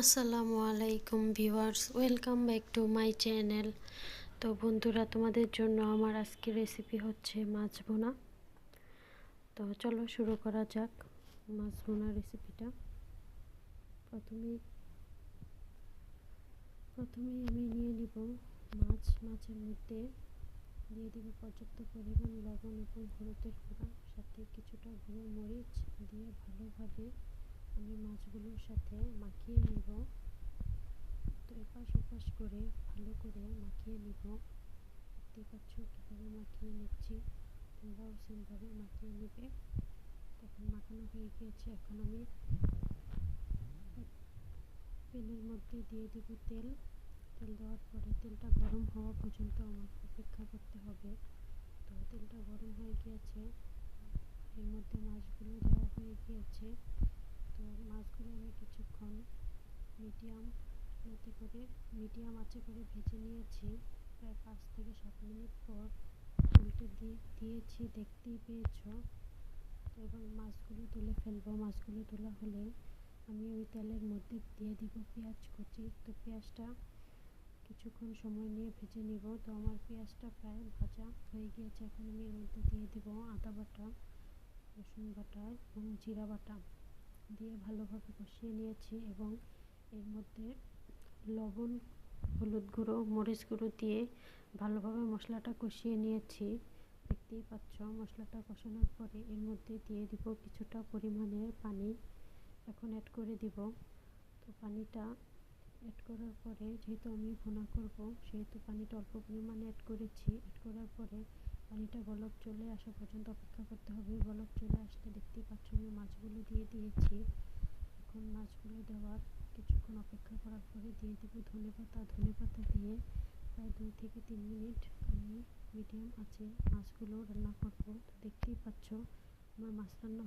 আসসালামু আলাইকুম viewers, welcome back to my channel. তো বন্ধুরা, তোমাদের জন্য আমার আজকের রেসিপি হচ্ছে মাছ বোনা তো চলো শুরু করা যাক মাছ বোনা রেসিপিটা প্রথমেই প্রথমেই আমি নিয়ে নিব মাছ। মাছের মধ্যে দিয়ে দিব পর্যাপ্ত পরিমাণ লবণ এবং হলুদের গুঁড়া, সাথে কিছুটা গুঁড়ো মরিচ দিয়ে ভালোভাবে আমি মাছগুলোর সাথে মাখিয়ে নিব। তো এপাশ ওপাশ করে ভালো করে মাখিয়ে নিব। দেখতে পাচ্ছ কীভাবে মাখিয়ে নিচ্ছি। তোমরাও সেমভাবে মাখিয়ে নেবে। তখন মাখানো হয়ে গিয়েছে। এখন আমি প্যানের মধ্যে দিয়ে দিব তেল। তেল দেওয়ার পরে তেলটা গরম হওয়া পর্যন্ত আমাকে অপেক্ষা করতে হবে। তো তেলটা গরম হয়ে গিয়েছে। এর মধ্যে মাছগুলো দেওয়া হয়ে গিয়েছে। মাছগুলো আমি কিছুক্ষণ মিডিয়াম মতে করে, মিডিয়াম আঁচে করে ভেজে নিয়েছি। প্রায় পাঁচ থেকে সাত মিনিট পর উল্টে দিয়ে দিয়েছি, দেখতেই পেয়েছ। এবং মাছগুলো তুলে ফেলব। মাছগুলো তোলা হলে আমি ওই তেলের মধ্যে দিয়ে দিব পেঁয়াজ কুচি। তো পেঁয়াজটা কিছুক্ষণ সময় নিয়ে ভেজে নিব। তো আমার পেঁয়াজটা প্রায় ভাজা হয়ে গিয়েছে। এখন আমি এর মধ্যে দিয়ে দিব আদা বাটা, রসুন বাটা এবং জিরা বাটা। দিয়ে ভালোভাবে কষিয়ে নিয়েছি এবং এর মধ্যে লবণ, হলুদ গুঁড়ো, মরিচ গুঁড়ো দিয়ে ভালোভাবে মশলাটা কষিয়ে নিয়েছি। দেখতেই পাচ্ছ, মশলাটা কষানোর পরে এর মধ্যে দিয়ে দিব কিছুটা পরিমাণের পানি। এখন অ্যাড করে দিব। তো পানিটা অ্যাড করার পরে যেহেতু আমি ভুনা করব, সেহেতু পানিটা অল্প পরিমাণে অ্যাড করেছি। অ্যাড করার পরে পানিটা বলক চলে আসা পর্যন্ত অপেক্ষা করতে হবে। বলক চলে আসতে দেখতেই পাচ্ছ আমি মাছগুলো দিয়ে দিয়েছি। এখন মাছগুলো দেওয়ার কিছুক্ষণ অপেক্ষা করার পরে দিয়ে দেবো ধনে পাতা। ধনে পাতা দিয়ে প্রায় দুই থেকে তিন মিনিট আমি মিডিয়াম আছে মাছগুলো রান্না করব। তো দেখতেই পাচ্ছ আমার মাছ রান্না